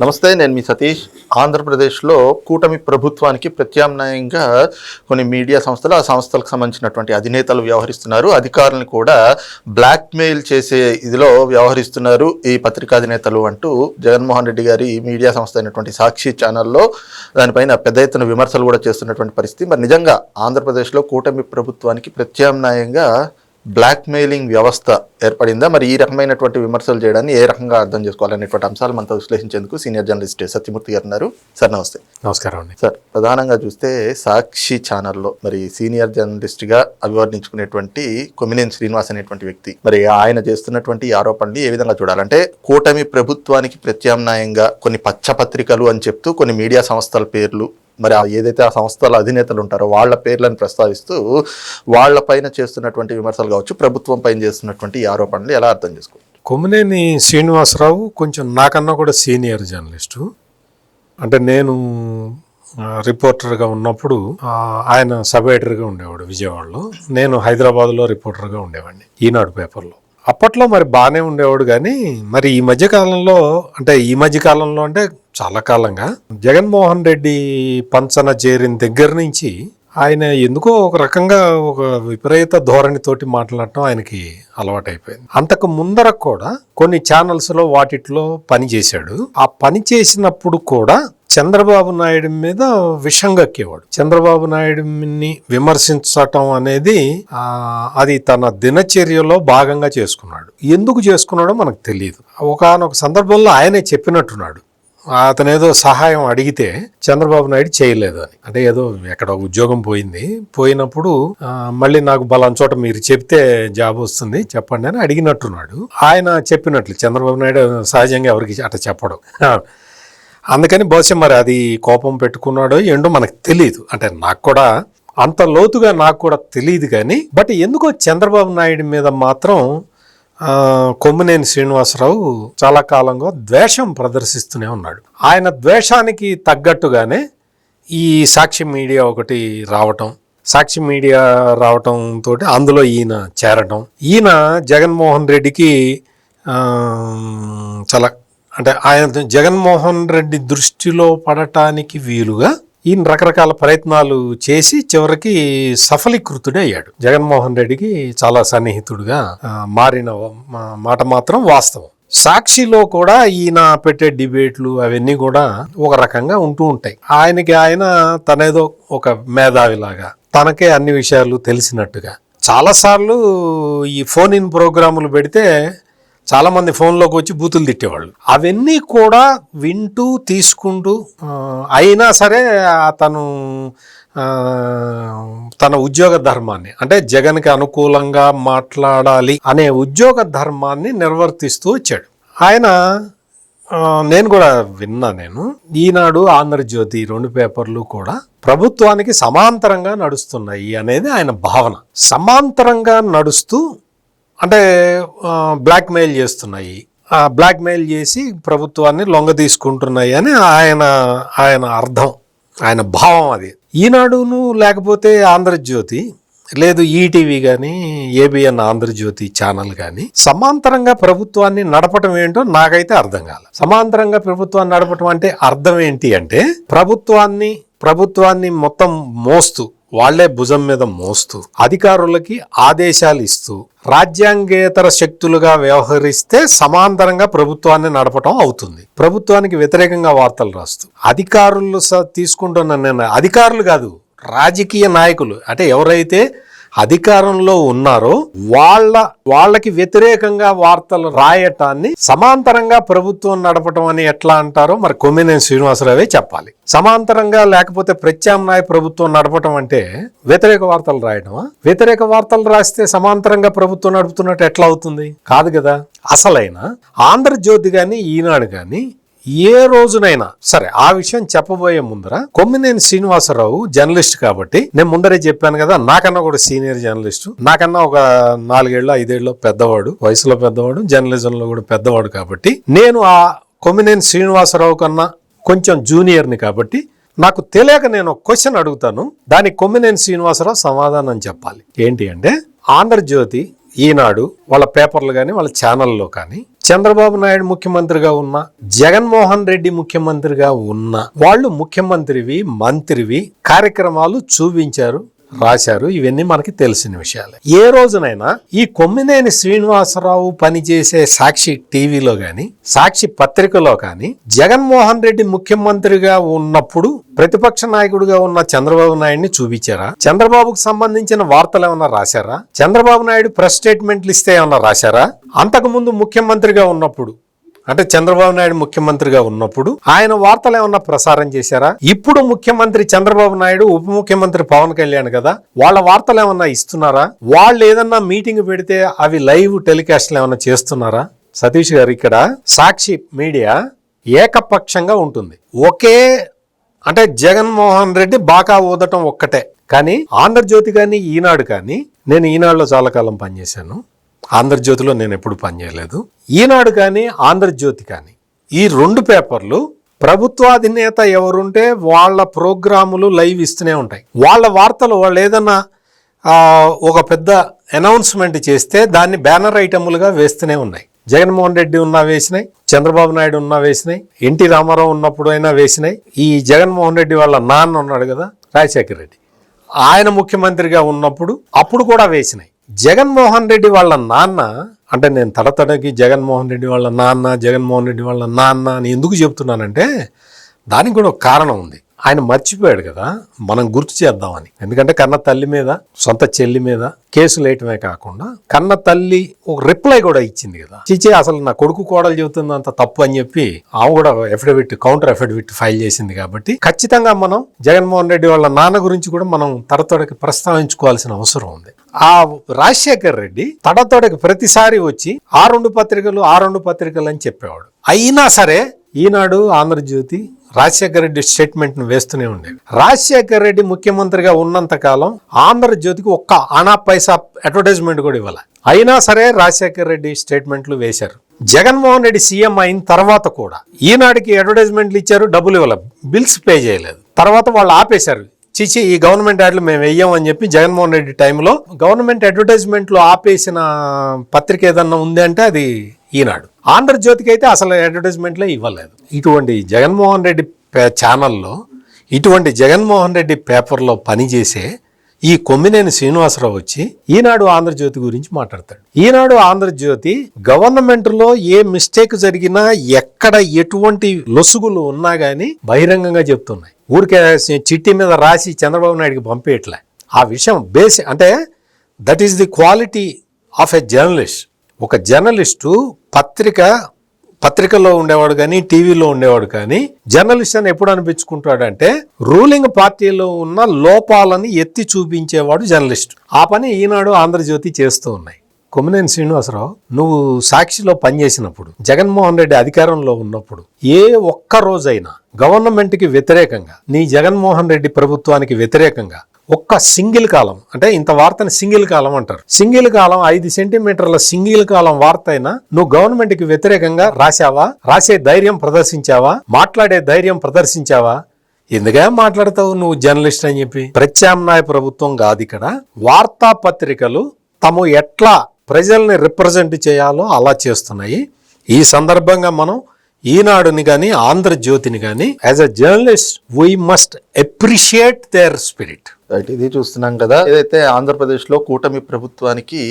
నమస్తే నేను మీ సతీష్. ఆంధ్రప్రదేశ్లో కూటమి ప్రభుత్వానికి ప్రత్యామ్నాయంగా కొన్ని మీడియా సంస్థలు ఆ సంస్థలకు సంబంధించినటువంటి అధినేతలు వ్యవహరిస్తున్నారు. అధికారులను కూడా బ్లాక్మెయిల్ చేసే ఇదిలో వ్యవహరిస్తున్నారు ఈ పత్రికా అధినేతలు అంటూ జగన్మోహన్ రెడ్డి గారి మీడియా సంస్థ అయినటువంటి సాక్షి ఛానల్లో దానిపైన పెద్ద ఎత్తున విమర్శలు కూడా చేస్తున్నటువంటి పరిస్థితి. మరి నిజంగా ఆంధ్రప్రదేశ్లో కూటమి ప్రభుత్వానికి ప్రత్యామ్నాయంగా బ్లాక్మెయిలింగ్ వ్యవస్థ ఏర్పడిందా? మరి ఈ రకమైనటువంటి విమర్శలు చేయడాన్ని ఏ రకంగా అర్థం చేసుకోవాలనేటువంటి అంశాలు మనతో విశ్లేషించేందుకు సీనియర్ జర్నలిస్ట్ సత్యమూర్తి గారు ఉన్నారు. సార్ నమస్తే. నమస్కారం అండి. సార్ ప్రధానంగా చూస్తే సాక్షి ఛానల్లో మరి సీనియర్ జర్నలిస్ట్గా అభివర్ణించుకునేటువంటి కొమ్మినేని శ్రీనివాస్ అనేటువంటి వ్యక్తి మరి ఆయన చేస్తున్నటువంటి ఆరోపణలు ఏ విధంగా చూడాలంటే కూటమి ప్రభుత్వానికి ప్రత్యామ్నాయంగా కొన్ని పచ్చపత్రికలు అని చెప్తూ కొన్ని మీడియా సంస్థల పేర్లు మరి ఆ ఏదైతే ఆ సంస్థల అధినేతలు ఉంటారో వాళ్ళ పేర్లను ప్రస్తావిస్తూ వాళ్ళ పైన చేస్తున్నటువంటి విమర్శలు కావచ్చు ప్రభుత్వం పైన చేస్తున్నటువంటి ఆరోపణలు ఎలా అర్థం చేసుకోవచ్చు? కొమ్మినేని శ్రీనివాసరావు కొంచెం నాకన్నా కూడా సీనియర్ జర్నలిస్టు. అంటే నేను రిపోర్టర్గా ఉన్నప్పుడు ఆయన సబ్ ఎడిటర్గా ఉండేవాడు విజయవాడలో. నేను హైదరాబాద్లో రిపోర్టర్గా ఉండేవాడిని ఈనాడు పేపర్లో. అప్పట్లో మరి బాగానే ఉండేవాడు కానీ మరి ఈ మధ్య కాలంలో అంటే ఈ మధ్య కాలంలో అంటే చాలా కాలంగా జగన్మోహన్ రెడ్డి పంచన చేరిన దగ్గర నుంచి ఆయన ఎందుకో ఒక రకంగా ఒక విపరీత ధోరణితోటి మాట్లాడటం ఆయనకి అలవాటైపోయింది. అంతకు ముందర కూడా కొన్ని ఛానల్స్లో వాటిట్లో పని చేశాడు. ఆ పని చేసినప్పుడు కూడా చంద్రబాబు నాయుడు మీద విషం కక్కేవాడు చంద్రబాబు నాయుడుని విమర్శించటం అనేది అది తన దినచర్యలో భాగంగా చేసుకున్నాడు. ఎందుకు చేసుకున్నాడో మనకు తెలియదు ఒకనొక సందర్భంలో ఆయనే చెప్పినట్టున్నాడు. అతను ఏదో సహాయం అడిగితే చంద్రబాబు నాయుడు చేయలేదు అని. అంటే ఏదో ఎక్కడ ఉద్యోగం పోయింది. పోయినప్పుడు మళ్ళీ నాకు బలం చోట మీరు చెప్తే జాబ్ వస్తుంది చెప్పండి అని అడిగినట్టున్నాడు. ఆయన చెప్పినట్లు చంద్రబాబు నాయుడు సహజంగా ఎవరికి అట్లా చెప్పడం. అందుకని బహుశా మరి అది కోపం పెట్టుకున్నాడో ఏంటో మనకు తెలియదు అంటే నాకు కూడా అంత లోతుగా నాకు కూడా తెలియదు కానీ బట్ ఎందుకో చంద్రబాబు నాయుడు మీద మాత్రం కొమ్మినేని శ్రీనివాసరావు చాలా కాలంగా ద్వేషం ప్రదర్శిస్తూనే ఉన్నాడు. ఆయన ద్వేషానికి తగ్గట్టుగానే ఈ సాక్షి మీడియా ఒకటి రావటం సాక్షి మీడియా రావటం తోటి అందులో ఈయన చేరటం. ఈయన జగన్మోహన్ రెడ్డికి చాలా అంటే ఆయన జగన్మోహన్ రెడ్డి దృష్టిలో పడటానికి వీలుగా ఈయన రకరకాల ప్రయత్నాలు చేసి చివరికి సఫలీకృతుడే అయ్యాడు. జగన్మోహన్ రెడ్డికి చాలా సన్నిహితుడుగా మారిన మా- మాట మాత్రం వాస్తవం. సాక్షిలో కూడా ఈయన పెట్టే డిబేట్లు అవన్నీ కూడా ఒక రకంగా ఉంటూ ఉంటాయి. ఆయనకి ఆయన తనేదో ఒక మేధావిలాగా తనకే అన్ని విషయాలు తెలిసినట్టుగా. చాలాసార్లు ఈ ఫోన్ ఇన్ ప్రోగ్రాములు పెడితే చాలామంది ఫోన్లోకి వచ్చి బూతులు తిట్టేవాళ్ళు. అవన్నీ కూడా వింటూ తీసుకుంటూ అయినా సరే అతను తన ఉద్యోగ ధర్మాన్ని అంటే జగన్కి అనుకూలంగా మాట్లాడాలి అనే ఉద్యోగ ధర్మాన్ని నిర్వర్తిస్తూ వచ్చాడు. ఆయన నేను కూడా విన్నా నేను ఈనాడు ఆంధ్రజ్యోతి రెండు పేపర్లు కూడా ప్రభుత్వానికి సమాంతరంగా నడుస్తున్నాయి అనేది ఆయన భావన. సమాంతరంగా నడుస్తూ అంటే బ్లాక్మెయిల్ చేస్తున్నాయి. బ్లాక్మెయిల్ చేసి ప్రభుత్వాన్ని లొంగ తీసుకుంటున్నాయి అని ఆయన ఆయన అర్థం ఆయన భావం అది. ఈనాడును లేకపోతే ఆంధ్రజ్యోతి లేదు ఈటీవీ కానీ ఏబిఎన్ ఆంధ్రజ్యోతి ఛానల్ కానీ సమాంతరంగా ప్రభుత్వాన్ని నడపటం ఏంటో నాకైతే అర్థం కాల. సమాంతరంగా ప్రభుత్వాన్ని నడపటం అంటే అర్థం ఏంటి అంటే ప్రభుత్వాన్ని ప్రభుత్వాన్ని మొత్తం మోస్తూ వాళ్ళే భుజం మీద మోస్తూ అధికారులకి ఆదేశాలు ఇస్తూ రాజ్యాంగేతర శక్తులుగా వ్యవహరిస్తే సమాంతరంగా ప్రభుత్వాన్ని నడపటం అవుతుంది. ప్రభుత్వానికి వ్యతిరేకంగా వార్తలు రాస్తూ అధికారులు స- తీసుకుంటున్న నిర్ణయం అధికారులు కాదు రాజకీయ నాయకులు అంటే ఎవరైతే అధికారంలో ఉన్నారో వాళ్ళ వాళ్ళకి వ్యతిరేకంగా వార్తలు రాయటాన్ని సమాంతరంగా ప్రభుత్వం నడపటం అని ఎట్లా అంటారో మరి కొమ్మినేని శ్రీనివాసరావే చెప్పాలి. సమాంతరంగా లేకపోతే ప్రత్యామ్నాయ ప్రభుత్వం నడపటం అంటే వ్యతిరేక వార్తలు రాయడమా వ్యతిరేక వార్తలు రాస్తే సమాంతరంగా ప్రభుత్వం నడుపుతున్నట్టు ఎట్లా అవుతుంది? కాదు కదా. అసలైన ఆంధ్రజ్యోతి కానీ ఈనాడు కానీ ఏ రోజునైనా సరే ఆ విషయం చెప్పబోయే ముందర కొమ్మినేని శ్రీనివాసరావు జర్నలిస్ట్ కాబట్టి నేను ముందరే చెప్పాను కదా నాకన్నా కూడా సీనియర్ జర్నలిస్ట్. నాకన్నా ఒక నాలుగేళ్ళు ఐదేళ్ళు పెద్దవాడు వయసులో పెద్దవాడు జర్నలిజంలో కూడా పెద్దవాడు కాబట్టి నేను ఆ కొమ్మినేని శ్రీనివాసరావు కన్నా కొంచెం జూనియర్ని కాబట్టి నాకు తెలియక నేను ఒక క్వశ్చన్ అడుగుతాను. దానికి కొమ్మినేని శ్రీనివాసరావు సమాధానం చెప్పాలి. ఏంటి అంటే ఆంధ్రజ్యోతి ఈనాడు వాళ్ళ పేపర్లు కానీ వాళ్ళ ఛానల్లో కానీ చంద్రబాబు నాయుడు ముఖ్యమంత్రిగా ఉన్న జగన్మోహన్ రెడ్డి ముఖ్యమంత్రిగా ఉన్న వాళ్ళు ముఖ్యమంత్రివి మంత్రివి కార్యక్రమాలు చూపించారు. రాశారు. ఇవన్నీ మనకి తెలిసిన విషయాలు. ఏ రోజునైనా ఈ కొమ్మినేని శ్రీనివాసరావు పనిచేసే సాక్షి టీవీలో గాని సాక్షి పత్రికలో కానీ జగన్మోహన్ రెడ్డి ముఖ్యమంత్రిగా ఉన్నప్పుడు ప్రతిపక్ష నాయకుడిగా ఉన్న చంద్రబాబు నాయుడిని చూపించారా? చంద్రబాబుకు సంబంధించిన వార్తలు ఏమన్నా రాశారా? చంద్రబాబు నాయుడు ప్రెస్ స్టేట్మెంట్లు ఇస్తే ఏమన్నా రాశారా? అంతకుముందు ముఖ్యమంత్రిగా ఉన్నప్పుడు అంటే చంద్రబాబు నాయుడు ముఖ్యమంత్రిగా ఉన్నప్పుడు ఆయన వార్తలు ఏమన్నా ప్రసారం చేశారా? ఇప్పుడు ముఖ్యమంత్రి చంద్రబాబు నాయుడు ఉప ముఖ్యమంత్రి పవన్ కళ్యాణ్ కదా వాళ్ళ వార్తలు ఏమన్నా ఇస్తున్నారా? వాళ్ళు ఏదన్నా మీటింగ్ పెడితే అవి లైవ్ టెలికాస్ట్లు ఏమన్నా చేస్తున్నారా? సతీష్ గారు ఇక్కడ సాక్షి మీడియా ఏకపక్షంగా ఉంటుంది. ఒకే అంటే జగన్మోహన్ రెడ్డి బాకా ఊదటం ఒక్కటే. కానీ ఆంధ్రజ్యోతి కానీ ఈనాడు కానీ నేను ఈనాడులో చాలా కాలం పనిచేశాను. ఆంధ్రజ్యోతిలో నేను ఎప్పుడు పనిచేయలేదు ఈనాడు కానీ ఆంధ్రజ్యోతి కానీ ఈ రెండు పేపర్లు ప్రభుత్వాధినేత ఎవరుంటే వాళ్ళ ప్రోగ్రాములు లైవ్ ఇస్తూనే ఉంటాయి. వాళ్ళ వార్తలు వాళ్ళు ఏదన్నా ఒక పెద్ద అనౌన్స్మెంట్ చేస్తే దాన్ని బ్యానర్ ఐటములుగా వేస్తూనే ఉన్నాయి. జగన్మోహన్ రెడ్డి ఉన్నా వేసినాయి చంద్రబాబు నాయుడు ఉన్నా వేసినాయి ఎన్టీ రామారావు ఉన్నప్పుడు అయినా వేసినాయి. ఈ జగన్మోహన్ రెడ్డి వాళ్ళ నాన్న ఉన్నాడు కదా రాజశేఖర్ రెడ్డి. ఆయన ముఖ్యమంత్రిగా ఉన్నప్పుడు అప్పుడు కూడా వేసినాయి. జగన్మోహన్ రెడ్డి వాళ్ళ నాన్న అంటే నేను తడతడకి జగన్మోహన్ రెడ్డి వాళ్ళ నాన్న జగన్మోహన్ రెడ్డి వాళ్ళ నాన్న అని ఎందుకు చెప్తున్నానంటే దానికి కూడా ఒక కారణం ఉంది. ఆయన మర్చిపోయాడు కదా మనం గుర్తు చేద్దామని. ఎందుకంటే కన్న తల్లి మీద సొంత చెల్లి మీద కేసులు వేయటమే కాకుండా కన్న తల్లి ఒక రిప్లై కూడా ఇచ్చింది కదా. చిచి అసలు నా కొడుకు కోడలు చెబుతుంది అంత తప్పు అని చెప్పి ఆమె కూడా ఎఫిడవిట్ కౌంటర్ ఎఫిడవిట్ ఫైల్ చేసింది కాబట్టి ఖచ్చితంగా మనం జగన్మోహన్ రెడ్డి వాళ్ళ నాన్న గురించి కూడా మనం తడతోడకి ప్రస్తావించుకోవాల్సిన అవసరం ఉంది. ఆ రాజశేఖర్ రెడ్డి తడతోడకి ప్రతిసారి వచ్చి ఆ రెండు పత్రికలు ఆ రెండు పత్రికలు అని చెప్పేవాడు. అయినా సరే ఈనాడు ఆంధ్రజ్యోతి రాజశేఖర రెడ్డి స్టేట్మెంట్ను వేస్తూనే ఉండేవి రాజశేఖర రెడ్డి ముఖ్యమంత్రిగా ఉన్నంత కాలం ఆంధ్రజ్యోతికి ఒక్క అనా పైసా అడ్వర్టైజ్మెంట్ కూడా ఇవ్వాలి. అయినా సరే రాజశేఖర రెడ్డి స్టేట్మెంట్లు వేశారు. జగన్మోహన్ రెడ్డి సీఎం అయిన తర్వాత కూడా ఈనాడికి అడ్వర్టైజ్మెంట్లు ఇచ్చారు డబ్బులు ఇవ్వలేదు బిల్స్ పే చేయలేదు. తర్వాత వాళ్ళు ఆపేశారు. చిచి ఈ గవర్నమెంట్ యాడ్లు మేము వెయ్యం అని చెప్పి జగన్మోహన్ రెడ్డి టైంలో గవర్నమెంట్ అడ్వర్టైజ్మెంట్లు ఆపేసిన పత్రిక ఏదన్నా ఉంది అంటే అది ఈనాడు. ఆంధ్రజ్యోతికి అయితే అసలు అడ్వర్టైజ్మెంట్లే ఇవ్వలేదు. ఇటువంటి జగన్మోహన్ రెడ్డి పే- ఛానల్లో ఇటువంటి జగన్మోహన్ రెడ్డి పేపర్లో పనిచేసే ఈ కొమ్మినేని శ్రీనివాసరావు వచ్చి ఈనాడు ఆంధ్రజ్యోతి గురించి మాట్లాడతాడు. ఈనాడు ఆంధ్రజ్యోతి గవర్నమెంట్లో ఏ మిస్టేక్ జరిగినా ఎక్కడ ఎటువంటి లొసుగులు ఉన్నా గానీ బహిరంగంగా చెప్తున్నాయి. ఊరికే చిట్టి మీద రాసి చంద్రబాబు నాయుడికి పంపేయట్లే. ఆ విషయం బేస్ అంటే that is the quality of a journalist. ఒక జర్నలిస్టు పత్రిక పత్రికల్లో ఉండేవాడు కానీ టీవీలో ఉండేవాడు కానీ జర్నలిస్ట్ అని ఎప్పుడు అనిపించుకుంటాడంటే రూలింగ్ పార్టీలో ఉన్న లోపాలని ఎత్తి చూపించేవాడు జర్నలిస్ట్. ఆ పని ఈనాడు ఆంధ్రజ్యోతి చేస్తూ ఉన్నాయి. కొమ్మినేని శ్రీనివాసరావు నువ్వు సాక్షిలో పనిచేసినప్పుడు జగన్మోహన్ రెడ్డి అధికారంలో ఉన్నప్పుడు ఏ ఒక్క రోజైనా గవర్నమెంట్కి వ్యతిరేకంగా నీ జగన్మోహన్ రెడ్డి ప్రభుత్వానికి వ్యతిరేకంగా ఒక్క సింగిల్ కాలం అంటే ఇంత వార్తని సింగిల్ కాలం అంటారు. సింగిల్ కాలం ఐదు సెంటీమీటర్ల సింగిల్ కాలం వార్త అయినా నువ్వు గవర్నమెంట్కి వ్యతిరేకంగా రాశావా? రాసే ధైర్యం ప్రదర్శించావా? మాట్లాడే ధైర్యం ప్రదర్శించావా? ఎందుకే మాట్లాడతావు నువ్వు జర్నలిస్ట్ అని చెప్పి? ప్రత్యామ్నాయ ప్రభుత్వం కాదు ఇక్కడ. వార్తాపత్రికలు తము ఎట్లా ప్రజల్ని రిప్రజెంట్ చేయాలో అలా చేస్తున్నాయి. ఈ సందర్భంగా మనం ఈనాడుని కానీ ఆంధ్రజ్యోతిని కానీ as a journalist we must appreciate their spirit right ఇది చూస్తున్నాం కదా. ఏదైతే ఆంధ్రప్రదేశ్లో కూటమి ప్రభుత్వానికి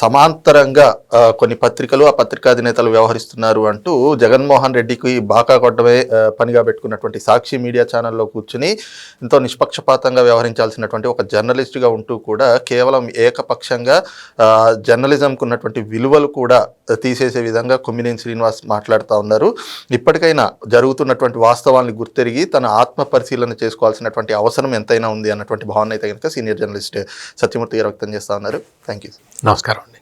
సమాంతరంగా కొన్ని పత్రికలు ఆ పత్రికాధినేతలు వ్యవహరిస్తున్నారు అంటూ జగన్మోహన్ రెడ్డికి బాకా కొట్టమే పనిగా పెట్టుకున్నటువంటి సాక్షి మీడియా ఛానల్లో కూర్చుని ఎంతో నిష్పక్షపాతంగా వ్యవహరించాల్సినటువంటి ఒక జర్నలిస్ట్గా ఉంటూ కూడా కేవలం ఏకపక్షంగా జర్నలిజంకు ఉన్నటువంటి విలువలు కూడా తీసేసే విధంగా కొమ్మినేని శ్రీనివాస్ మాట్లాడుతూ ఉన్నారు. ఇప్పటికైనా జరుగుతున్నటువంటి వాస్తవాన్ని గుర్తెరిగి తన ఆత్మ పరిశీలన చేసుకోవాల్సినటువంటి అవసరం ఎంతైనా ఉంది అన్నటువంటి భావన అయితే కనుక సీనియర్ జర్నలిస్ట్ సత్యమూర్తి గారు వ్యక్తం చేస్తా ఉన్నారు. థ్యాంక్ యూ నమస్కారం అండి.